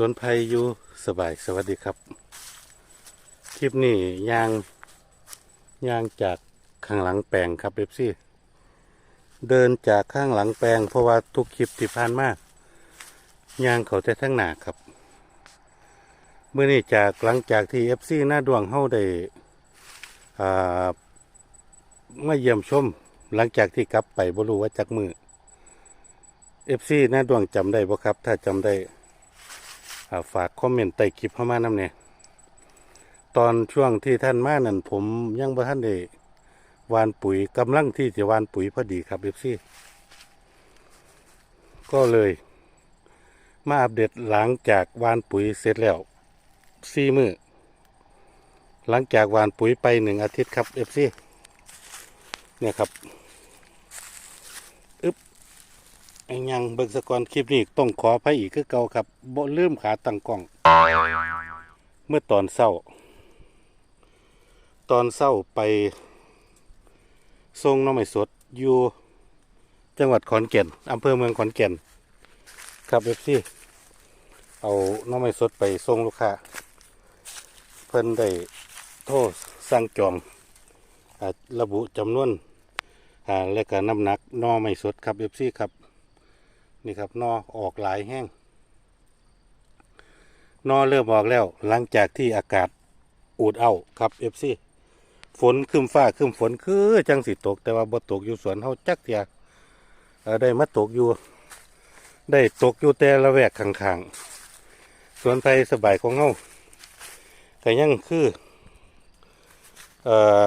สวนไผ่อยู่สบายสวัสดีครับ คลิปนี้ยางยางจากข้างหลังแปลงครับเอฟซี่เดินจากข้างหลังแปลง เพราะว่าทุกคลิปที่ผ่านมากยางเขาแต่ทั้งหนาครับเมื่อนี้จากหลังจากที่เอฟซีหน้าดวงเฮาได้อ่ามาเยี่ยมชม หลังจากที่กลับไปบ่รู้ว่าจักมือเอฟซีหน้าดวงจำได้บ่ครับ ถ้าจำได้ ฝากคอมเมนต์ใต้คลิปเข้ามานำเนี่ยตอนช่วงที่ท่านมานั่นผมยังบ่ท่านได้วานปุ๋ยกำลังที่จะวานปุ๋ยพอดีครับเอฟซีก็เลยมาอัปเดตหลังจากวานปุ๋ยเสร็จแล้วสี่มือหลังจากวานปุ๋ยไปหนึ่งอาทิตย์ครับเอฟซีเนี่ยครับ ไอ้ยังเบิกสกอนคลิปนี้ต้องขอพระอีกคือเก่าครับบ่ลืมขาตั้งกล้อง เมื่อตอนเศร้า ตอนเศร้าไปทรงน้องไม้สดอยู่จังหวัดขอนแก่นอำเภอเมืองขอนแก่น ครับเอฟซีเอาน้องไม้สดไปส่งลูกค้าเพิ่นได้โทษสั่งจองอ่าระบุจำนวนและก็น้ำหนักน้อไม้สดครับเอฟซีครับ นี่ครับนอออกหลายแห้งนอเริ่มออกแล้วหลังจากที่อากาศอูดเอาครับเอฟซีฝนคืมฟ้าคืมฝนคือจังสิตก แต่ว่าบ่ตกอยู่สวนเฮาจักเทียได้มาตกอยู่ ได้ตกอยู่แต่ละแวกข้างๆสวนไผ่สบายของเฮาก็ยังคือเอ่อ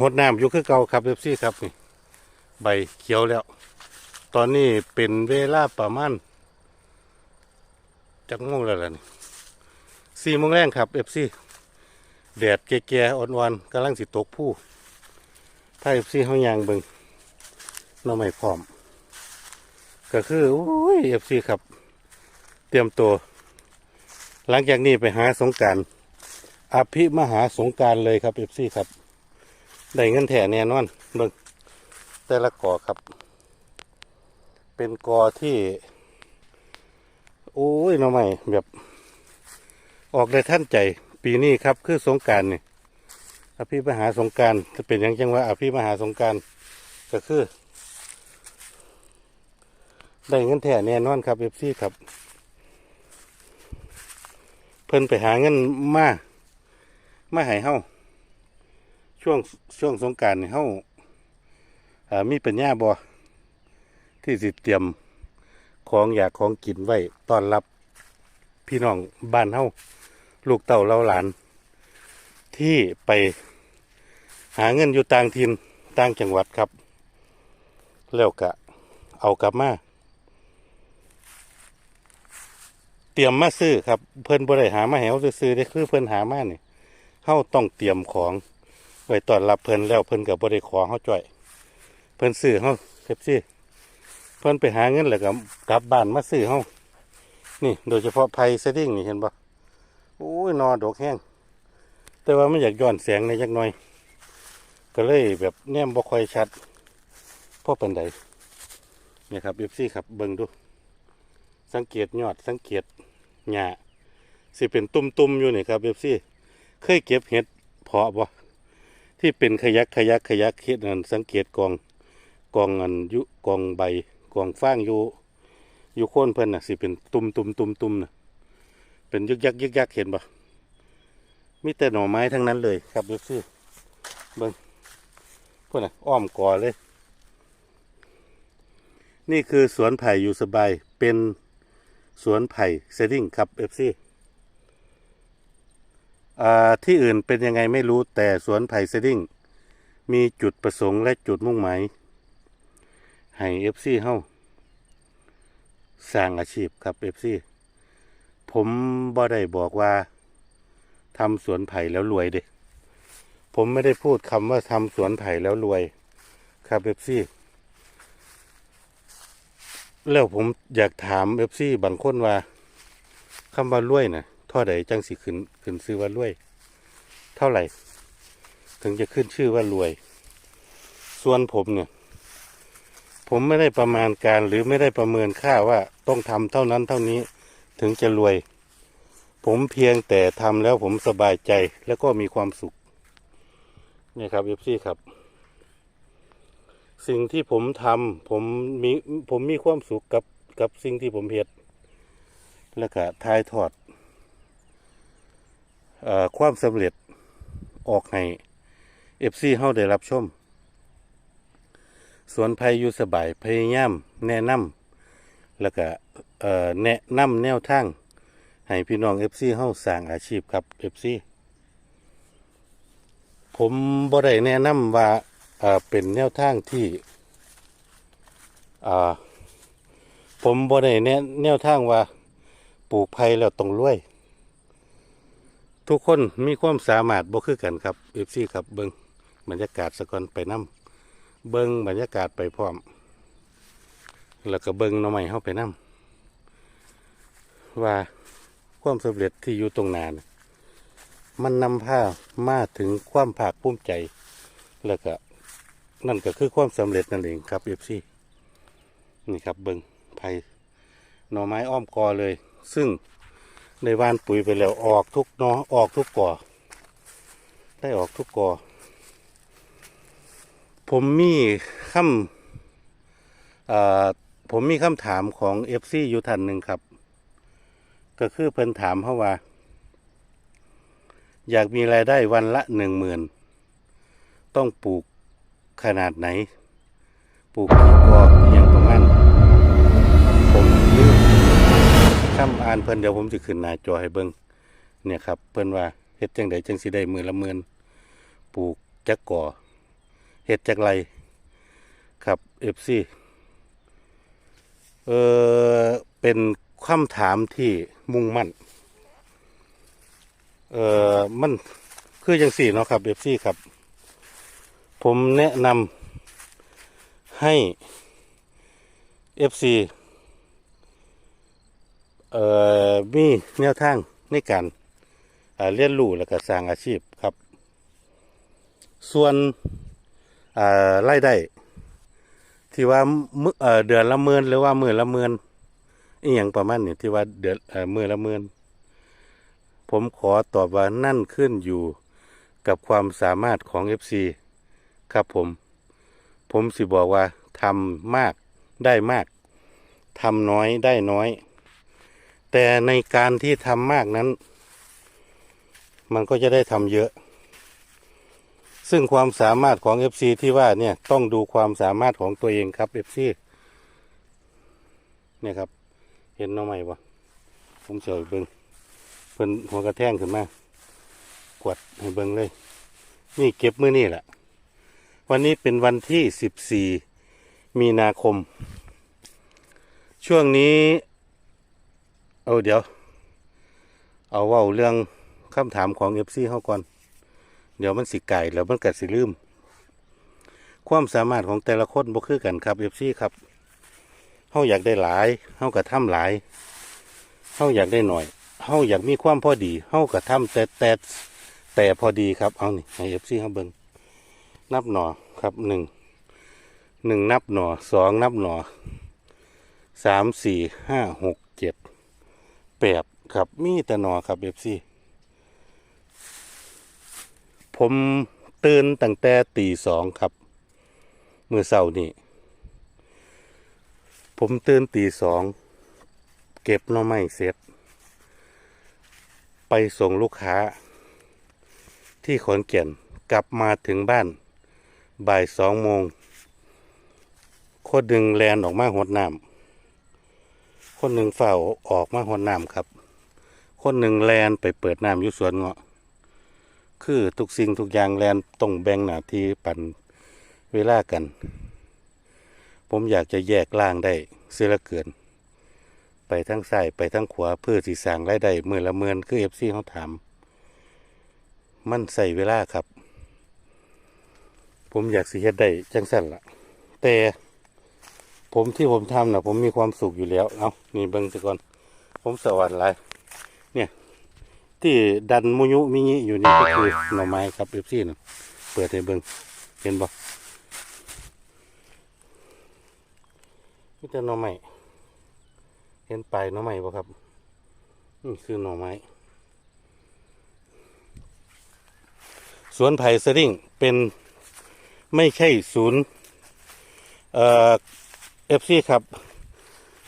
หดน้ำอยู่คือเก่าครับเอฟซีครับนี่ใบเขียวแล้ว ตอนนี้เป็นเวลาประมาณจักโมงแล้วล่ะนี่สี่โมงแรงครับเอฟซีแดดแก่ๆอ่อนๆกำลังสิตกผู้ถ้าเอฟซีเขายางเบิงหน้อไม่พร้อม ก็คือโอ้ยเอฟซีครับ เตรียมตัว หลังจากนี้ไปหาสงการอภิมหาสงการเลยครับเอฟซีครับ ได้เงินแถแน่นอนเบิงแต่ละก่อครับ เป็นกอที่ โอ้ยน้องใหม่แบบ ออกได้ท่านใจ ปีนี้ครับ คือสงการนี่อภิมหาสงการจะเป็นหยังจังว่าอภิมหาสงการก็คือ ได้เงินแท้แน่นอนครับเอฟซีครับ เพิ่นไปหาเงินมามาให้เฮาช่วงช่วงสงการนี่เฮาอ่ามีปัญญาบ่ ที่สิเตรียมของอยากของกินไว้ต้อนรับพี่น้องบ้านเฮาลูกเต่าเราหลาน ที่ไปหาเงินอยู่ต่างถิ่นต่างจังหวัดครับ แล้วก็เอากลับมา เตรียมมาซื้อครับ เพิ่นบ่ได้หามาให้เฮาซื้อได้คือเพิ่นหามานี่เฮาต้องเตรียมของไว้ต้อนรับเพิ่นแล้วเพิ่นก็บ่ได้ขอเฮาจ้อย เพิ่นซื้อเฮาเก็บซี่ เพิ่นไปหาเงินแล้วก็กลับบ้านมาซื้อเฮานี่โดยเฉพาะไผ่เซตติ้งนี่เห็นปะโอ้ยนอดกแห้ง แต่ว่ามันอยากย้อนแสงในจักหน่อย ก็เลยแบบแนมบ่ค่อยชัดพราะเป็นใดเนี่ยครับเอฟซีครับเบิ่งดู สังเกตยอดสังเกตหญ้าสิเป็นตุ่มๆอยู่นี่ครับเอฟซีเคยเก็บเห็ดเพาะบ่ที่เป็นขยักขยักขยักเห็ดนั่นสังเกตกองกองอันยุกองใบ กองฟางอยู่อยู่โค่นเพิ่นน่ะสิเป็นตุ่มตุ่มตุ่มตุ่มน่ะเป็นยึกยักยึกยักเห็นปะมีแต่หน่อไม้ทั้งนั้นเลยครับดูสิเบิ่งพวกน่ะอ้อมก่อเลย นี่คือสวนไผ่อยู่สบายเป็นสวนไผ่เซตติ้งครับเอฟซี่ที่อื่นเป็นยังไงไม่รู้แต่สวนไผ่เซตติ้งมีจุดประสงค์และจุดมุ่งหมาย ให้เอฟซีเฮาสร้างอาชีพครับเอฟซีผมบ่ได้บอกว่าทำสวนไผ่แล้วรวยเด้ผมไม่ได้พูดคำว่าทำสวนไผ่แล้วรวย ครับเอฟซีแล้วผมอยากถามเอฟซีบางคนว่าคำว่ารวยนะ่ะท่าใดจังสิขึ้นขึ้นชื่อว่ารวย เท่าไหร่ ถึงจะขึ้นชื่อว่ารวย ส่วนผมเนี่ย ผมไม่ได้ประมาณการหรือไม่ได้ประเมินค่าว่าต้องทำเท่านั้นเท่านี้ถึงจะรวย ผมเพียงแต่ทำแล้วผมสบายใจแล้วก็มีความสุขนี่ครับเอฟซีครับ สิ่งที่ผมทำผมมีผมมีความสุขกับกับสิ่งที่ผมเฮ็ดแล้วก็ทายทอดเอ่อความสำเร็จออกให้เอฟซีเฮาได้รับชม สวนไผ่อยู่สบายพยายามแนะนำแล้วก็แนะนำแนวทางให้พี่น้อง FC เฮาสร้างอาชีพครับ FC ผมบ่ได้แนะนำว่าเเป็นแนวทางที่ผมบ่ได้แนะแนวทางว่าปลูกไผ่แล้วต้องรวย ทุกคนมีความสามารถบ่คือกันครับ FC ครับเบิงบรรยากาศสะกอนไปนํ เบิ่งบรรยากาศไปพร้อม แล้วก็เบิ่งน่อไม้เฮาไปนํว่าความสำเร็จที่อยู่ตรงนานมันนำพามาถึงความภาคภูมิใจ แล้วก็นั่นก็คือความสำเร็จนั่นเองครับเอฟซีนี่ครับเบิ้งไผ่หน่อไม้อ้อมกอเลย ซึ่งในวานปุ๋ยไปแล้วออกทุกนอออกทุกกอได้ออกทุกกอ ผมมีคำผมมีคำถามของเอฟซีอยู่ท่านหนึ่งครับ ก็คือเพิ่นถามเขาว่า อยากมีรายได้วันละหนึ่งหมื่นต้องปลูกขนาดไหน ปลูกกี่กออย่างประมาณผมลืมคำอ่านเพิ่นเดี๋ยวผมจะขึ้นหน้าจอให้เบิ่งเนี่ยครับ เพิ่นว่าเฮ็ดจังใดจังสิได้มือละหมื่นปลูกจักกอ เฮ็ดจักไรครับ FC เออเป็นคำถามที่มุ่งมั่น เออมันคือจังสี่เนาะครับเอฟซีครับ ผมแนะนำให้เอฟซีเอ่อมีแนวทางในการเเรียนรู้แล้วก็สร้างอาชีพครับ ส่วน อ่ได้ที่ว่ามื้อเอ่อเดือนละหมื่นหรือว่ามื่นละหมื่นอีหยังประมาณนี้ที่ว่าเดือนเอ่อมือละหมื่นผมขอตอบว่านั่นขึ้นอยู่กับความสามารถของ FC ครับผม ผมสิบอกว่าทำมากได้มากทำน้อยได้น้อย แต่ในการที่ทำมากนั้น มันก็จะได้ทำเยอะ ซึ่งความสามารถของ FC ที่ว่าเนี่ยต้องดูความสามารถของตัวเองครับ FC เนี่ยครับ เห็นน้องใหม่ปะผมเฉยเบิงเพิ่นหัวกระแทงขึ้นมากวดให้เบิงเลย นี่เก็บมือนี่แหละ วันนี้เป็นวันที่สิบสี่มีนาคม ช่วงนี้ เอาเดี๋ยว เอาว่าเรื่องคำถามของเอฟซีเขาก่อน เดี๋ยวมันสิไก่แล้วมันกัดสิลืม ความสามารถของแต่ละคนบ่คือกันครับเอฟซีครับเฮาอยากได้หลายเฮาก็ทำหลายเฮาอยากได้หน่อยเฮาอยากมีความพอดีเฮาก็ทำแต่แต่แต่พอดีครับเอานี่ให้เอฟซีเฮาเบิ่งนับหน่อครับหนึ่งหนึ่งนับหน่อสองนับหน่อสามสี่ห้าหกเจ็ดแปดครับมีแต่หน่อครับเอฟซี ผมตื่นตั้งแต่ตีสองครับเมื่อเช้านี้ผมตื่นตีสองเก็บน่อไม้เสร็จ ไปส่งลูกค้า ที่ขอนแก่นกลับมาถึงบ้านบ่ายสองโมงคนหนึ่งแลนออกมาหดน้ำคนหนึ่งเฝ้าออกมาหดน้ำครับ คนหนึ่งแลนไปเปิดน้ำยู่สวนเงาะ คือทุกสิ่งทุกอย่างแลนต้องแบ่งหน้าที่ปันเวลากัน ผมอยากจะแยกล่างได้เสียเหละเกิน ไปทั้งซ้ายไปทั้งขวาเพื่อสิสางรายได้มือละเมือนคือเอฟซีเขาถาม มันใส่เวลาครับ ผมอยากสิเฮ็ดได้จังสั่นละแต่ผมที่ผมทำนะผมมีความสุขอยู่แล้ว เอานี่เบิ่งซะก่อน ผมสวัสดิ์หลายเนี่ย ที่ดันมุยุมิยิอยู่นี่ก็คือหน่อไม้ครับเอฟซีนึ่นเปิดให้เบิ่งเห็นบ่นี่แต่หน่อไม้เห็นปลายหน่อไม้บ่ครับนี่คือหน่อไม้สวนไผ่สลิงเป็นไม่ใช่ศูนย์เอฟซีครับ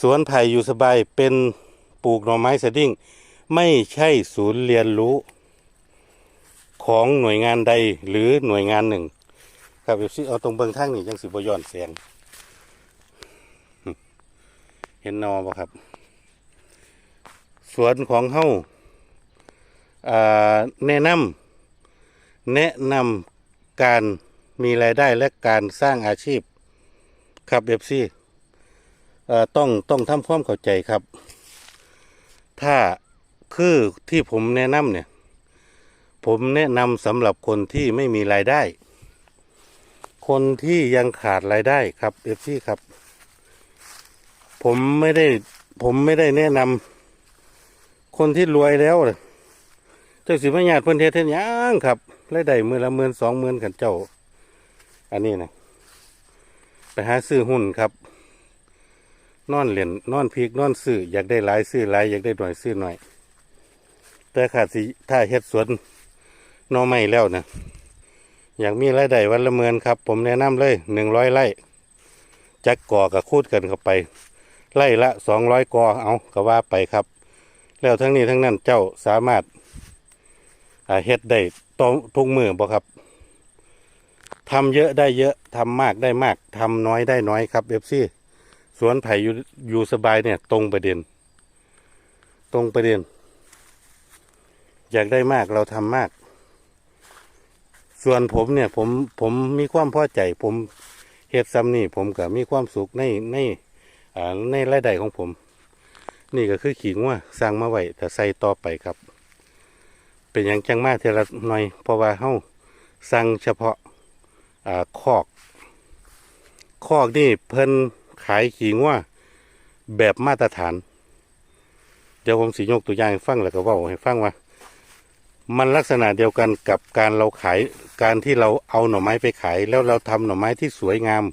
สวนไผ่อยู่สบายเป็นปลูกหน่อไม้สดิ้ง ไม่ใช่ศูนย์เรียนรู้ของหน่วยงานใดหรือหน่วยงานหนึ่ง ครับเอฟซีเอาตรงเบื้องทางนี่ยังสิบย้อนแสงเห็นนอบ่ครับ สวนของเฮาอ่าแนะนำแนะนำการมีรายได้และการสร้างอาชีพ ครับเอฟซีต้องต้องทำความเข้าใจครับ ถ้า คือที่ผมแนะนำเนี่ย ผมแนะนำสำหรับคนที่ไม่มีรายได้ คนที่ยังขาดรายได้ครับเอฟซีครับ ผมไม่ได้ ผมไม่ได้แนะนำคนที่รวยแล้วเลยเจ้าสิมาญาติเพิ่นเทศเทศยังครับรายได้มือละหมื่นสองหมื่นกันเจ้า อันนี้นะไปหาซื้อหุ้นครับนอนเหรียญนอนพีกนอนซื้ออยากได้หลายซื้อหลายอยากได้หน่อยซื้อหน่อย แต่ขาดสิถ้าเฮ็ดสวนนอไม่แล้วนะอยากมีรายได้วันละหมื่นครับ ผมแนะนำเลยหนึ่งร้อยไร่จักก่อกับคูดกันเข้าไป ไร่ละสองร้อยกอเอาก็ว่าไปครับ แล้วทั้งนี้ทั้งนั้นเจ้าสามารถอ่าเฮ็ดได้ตรงทุกมือบ่ครับทำเยอะได้เยอะทำมากได้มากทำน้อยได้น้อยครับเอฟซีสวนไผ่อยู่อยู่สบายเนี่ย ตรงประเด็น ตรงประเด็น อยากได้มากเราทำมาก ส่วนผมเนี่ยผมผมมีความพอใจ ผมเฮ็ดซ้ำนี่ผมก็มีความสุขในในในรายได้ของผม นี่ก็คือขิงว่าสร้างมาไว้แต่ใส่ต่อไปครับ เป็นอย่างจังมากเทละหน่อย เพราะว่าเฮาสั่งเฉพาะอ่าคอก คอกนี่เพิ่นขายขิงว่าแบบมาตรฐาน เดี๋ยวผมสิยกตัวอย่างให้ฟังแล้วก็ว่าให้ฟังว่า มันลักษณะเดียวกันกับการเราขายการที่เราเอาหน่อไม้ไปขาย แล้วเราทำหน่อไม้ที่สวยงาม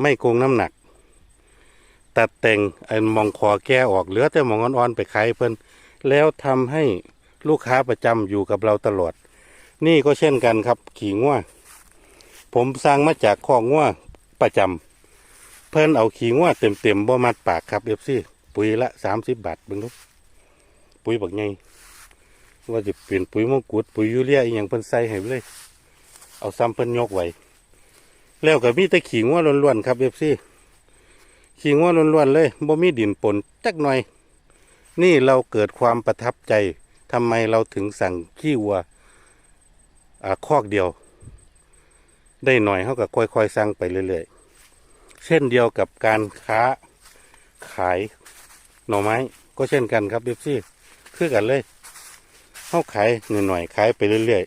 ไม่โกงน้ำหนัก ตัดแต่งไอ้มองคอแก้ออกเหลือแต่มองอ่อนๆไปขายเพิ่นแล้วทำให้ลูกค้าประจำอยู่กับเราตลอด นี่ก็เช่นกันครับ ขี่ง่วผมสร้างมาจากข้อง่วประจำเพิ่นเอาขี่ง่วเต็มๆบ่มัดปากครับเอฟซี่ปุ๋ยละสามสิบบาทเบิ่งดูปุ๋ยบักไง ว่าจะเปลี่ยนปุ๋ยมงกุฎปุ๋ยยูเรียอหย่างเพิ่นใส่ให้ไปเลย เอาซ้ำเพิ่นยกไว้แล้วก็มีแต่ขิงว่าล้วนๆครับเอฟซีขิงว่าล้วนๆเลยบ่มีดินปนจักหน่อย นี่เราเกิดความประทับใจทำไมเราถึงสั่งขี้วัวอ่าคอกเดียว ได้หน่อยเขาก็ค่อยๆสั่งไปเรื่อยๆ เช่นเดียวกับการค้าขายหน่อไม้ ก็เช่นกันครับเอฟซี่คือกันเลย เขาขายหน่อยๆขายไปเรื่อย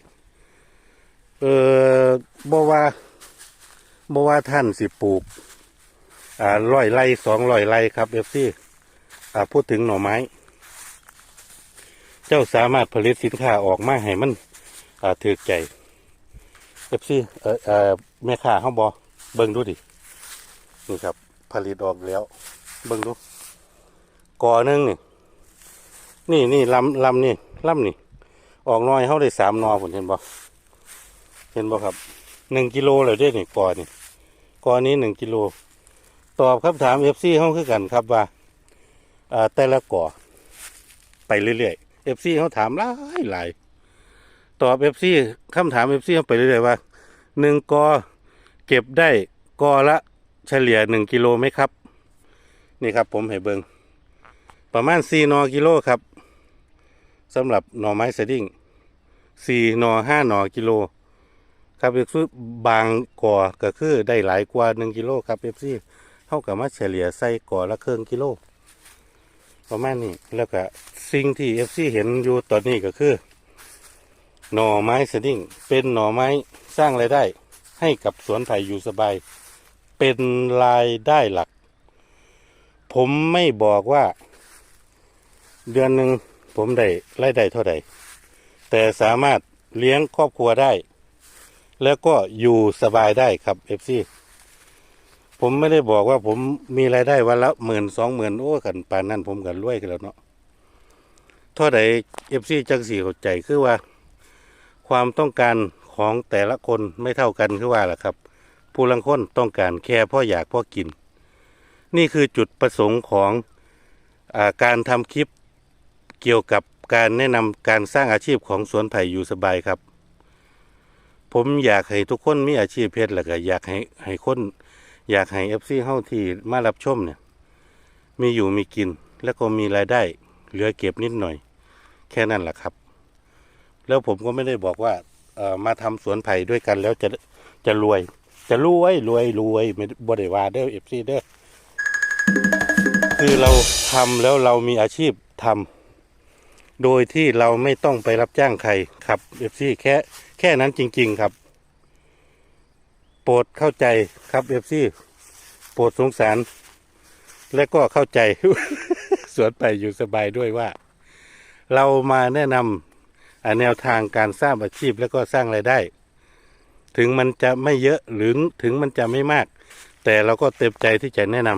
ๆเออบ่ว่าบ่ว่าท่านสิปลูก อ่าร้อยไร่สองร้อยไร่ครับเอฟซีอ่าพูดถึงหน่อไม้ เจ้าสามารถผลิตสินค้าออกมาให้มัน อ่าถือใจเอฟซีเออเออแม่ค้าเขาบอเบิ่งดูดินี่ครับ ผลิตออกแล้ว เบิ่งดูกอหนึงนี่นี่นี่ลำลำนี่ลำนี่ ออกน้อยเขาได้สามนอผมเห็นบ่เห็นบ่ครับหนึ่งกิโลเลยเด้นี่กอนี่กอนี้หนึ่งกิโลตอบคำถามเอฟซีเขาคือกันครับว่าอ่าแต่ละกอไปเรื่อยๆเอฟซีเขาถามหลายหลายตอบเอฟซีคำถามเอฟซีเขาไปเรื่อยๆว่าหนึ่งกอเก็บได้กอละเฉลี่ยหนึ่งกิโลไหมครับ นี่ครับผมให้เบิงประมาณสี่นอกิโลครับ สำหรับหน่อไม้สดิ้งสี่หน่อห้าหน่อกิโล ครับเอฟซีบางก่อก็คือได้หลายกว่าหนึ่งกิโลครับเอฟซีเท่ากับมาเฉลี่ยใส่ก่อละเครึ่องกิโล ประมาณนี้แล้วก็สิ่งที่เอฟซีเห็นอยู่ตอนนี้ก็คือ หน่อไม้สดิ้งเป็นหน่อไม้สร้างรายได้ ให้กับสวนไผ่อยู่สบาย เป็นรายได้หลัก ผมไม่บอกว่า เดือนหนึ่ง ผมได้รายได้เท่าใดแต่สามารถเลี้ยงครอบครัวได้ แล้วก็อยู่สบายได้ครับเอฟซีผมไม่ได้บอกว่าผมมีรายได้วันละหมื่นสองหมื่นโอ้กันปานนั้นผมกันรวยกันแล้วเนาะเท่าใดเอฟซีจังสี่เข้าใจคือว่า ความต้องการของแต่ละคนไม่เท่ากันคือว่าล่ะครับ ผู้ลังคนต้องการแค่พ่ออยากพ่อกิน นี่คือจุดประสงค์ของอาการทำคลิป เกี่ยวกับการแนะนำการสร้างอาชีพของสวนไผ่อยู่สบายครับ ผมอยากให้ทุกคนมีอาชีพเพชรแล้วก็อยากให้ให้คนอยากให้เอฟซีเฮาที่มารับชมเนี่ย มีอยู่มีกินแล้วก็มีรายได้ เหลือเก็บนิดหน่อย แค่นั้นแหละครับ แล้วผมก็ไม่ได้บอกว่าเอ่อมาทำสวนไผ่ด้วยกันแล้วจะจะรวย จะรวยรวยรวยไม่บ่ได้ว่าเด้อเอฟซีเด้อคือเราทำแล้วเรามีอาชีพทำ โดยที่เราไม่ต้องไปรับจ้างใครครับเอฟซีแค่แค่นั้นจริง ๆครับ โปรดเข้าใจครับเอฟซีโปรดสงสาร และก็เข้าใจ สวนไปอยู่สบายด้วยว่า เรามาแนะนำแนวทางการสร้างอาชีพแล้วก็สร้างรายได้ ถึงมันจะไม่เยอะหรือถึงมันจะไม่มาก แต่เราก็เต็มใจที่จะแนะน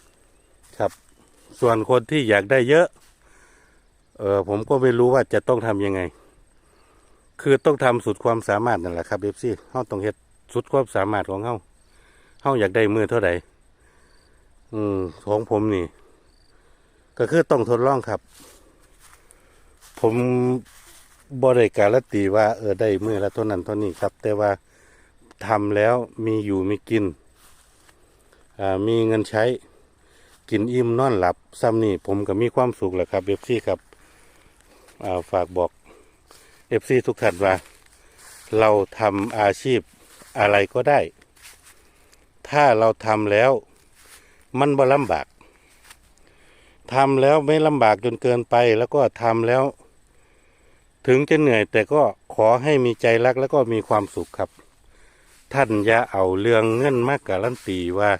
ำครับ ส่วนคนที่อยากได้เยอะ เออผมก็ไม่รู้ว่าจะต้องทำยังไง คือต้องทำสุดความสามารถนั่นแหละครับเอฟซีเฮาต้องเฮ็ดสุดความสามารถของเฮาเฮาอยากได้มือเท่าไหร่อืมของผมนี่ ก็คือต้องทดลองครับ ผมบริการนตีว่าเออได้มือละเท่านั้นเท่านี้ครับ แต่ว่าทำแล้วมีอยู่มีกินอ่ามีเงินใช้กินอิ่มนอนหลับซ้ำนี่ผมก็มีความสุขแหละครับเอฟซี่ครับ ฝากบอกเอฟซีทุกท่านว่า เราทำอาชีพอะไรก็ได้ ถ้าเราทำแล้วมันบ่ลำบากทำแล้วไม่ลำบากจนเกินไป แล้วก็ทำแล้ว ถึงจะเหนื่อย แต่ก็ขอให้มีใจรักแล้วก็มีความสุขครับ ท่านอย่าเอาเรื่องเงินมากการันตีว่า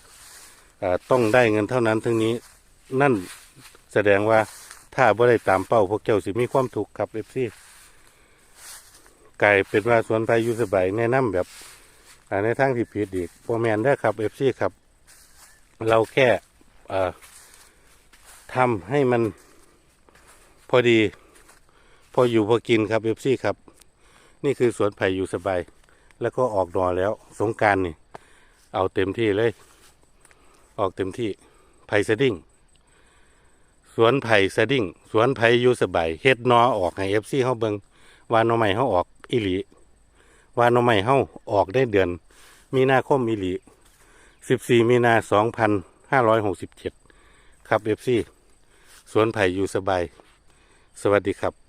ต้องได้เงินเท่านั้นเทั้งนี้ นั่นแสดงว่า ถ้าบ่ได้ตามเป้าพวกเจ้าสิมีความถูกข์ครับเอฟซีกลายเป็นว่าสวนไผ่อยู่สบายแนะนำแบบอ่าในทางที่ผิดอีกโปรแมนได้ครับเอฟซีครับ เราแค่ทำให้มันพอดี พออยู่พอกินครับเอฟซีครับ นี่คือสวนไผ่อยู่สบาย แล้วก็ออกดอแล้วสงการนี่ เอาเต็มที่เลย ออกเต็มที่ไผ่สดิ้ง สวนไผ่สดิ้งสวนไผ่อยู่สบายเฮ็ดนอออกให้เอฟซีเฮาเบิงว่าหนอใหม่เฮาออกอีหลีว่าหนอใหม่เฮาออกได้เดือน มีนาคมอีหลี14 มีนา2567 ครับเอฟซีสวนไผ่อยู่สบาย สวัสดีครับ